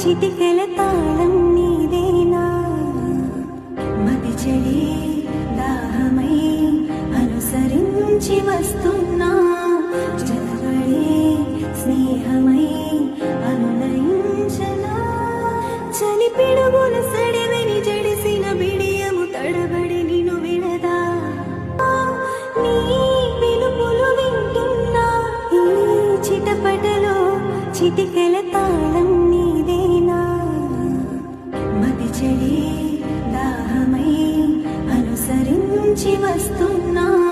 చిటికెల తాళం నీదేనా? మతి చెడి దాహమై అనుసరించి వస్తున్నా. జలబడే స్నేహమై అనునయించనా? చలి పిడుగుల సడివెని జడిసిన బిడియము తడబడి నిను విడదా? నీ పిలుపులు వింటున్నా. ఈ చిటపటలో చిటికెల తాళం నీదేనా? మతి చెడి దాహమై అనుసరించి వస్తున్నా.